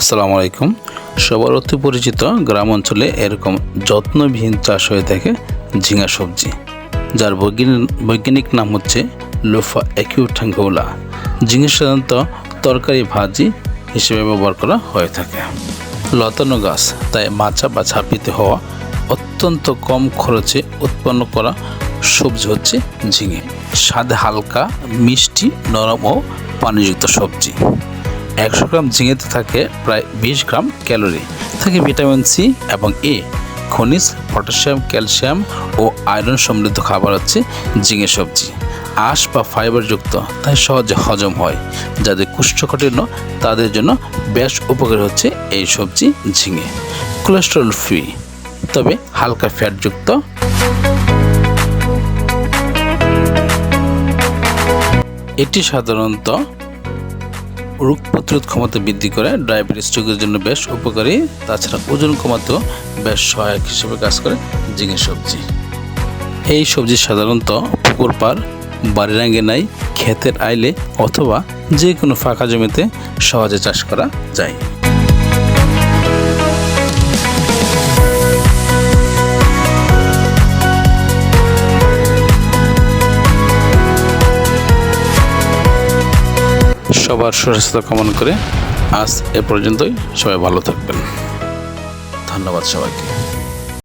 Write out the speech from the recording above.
আসসালামু আলাইকুম। সবার অতি পরিচিত গ্রাম অঞ্চলে এরকম যত্নবিহীন চাষ হয়ে থাকে ঝিঙা সবজি, যার বৈজ্ঞানিক নাম হচ্ছে লোফা অ্যাকিউঠাঙ্গোলা ঝিঙে সাধারণত তরকারি, ভাজি হিসেবে ব্যবহার করা হয়ে থাকে। লতানো গাছ, তাই মাচা বা ঝাঁপিতে হওয়া অত্যন্ত কম খরচে উৎপন্ন করা সবজি হচ্ছে ঝিঙে। স্বাদে হালকা, মিষ্টি, নরম ও পানিযুক্ত সবজি। একশো গ্রাম ঝিঙেতে থাকে প্রায় বিশ গ্রাম ক্যালোরি। থাকে ভিটামিন সি এবং এ। খনিজ, পটাশিয়াম, ক্যালসিয়াম ও আয়রন সমৃদ্ধ খাবার হচ্ছে ঝিঙে সবজি। আঁশ বা ফাইবারযুক্ত তাই সহজে হজম হয়। যাদের কুষ্ঠকাঠিন্য, তাদের জন্য বেশ উপকারী হচ্ছে এই সবজি ঝিঙে। কোলেস্টেরল ফ্রি তবে হালকা ফ্যাটযুক্ত এটি সাধারণত রোগ প্রতিরোধ ক্ষমতা বৃদ্ধি করে ডায়াবেটিস রোগের জন্য বেশ উপকারী। তাছাড়া ওজন কমাতেও বেশ সহায়ক হিসেবে কাজ করে ঝিঙে সবজি। এই সবজি সাধারণত পুকুর পার বাড়ির নাই ক্ষেতের আইলে অথবা যে কোনো ফাঁকা জমিতে সহজে চাষ করা যায়। সবার সুস্বাস্থ্য কামনা করে আজ এ পর্যন্তই। সবাই ভালো থাকবেন। ধন্যবাদ সবাইকে।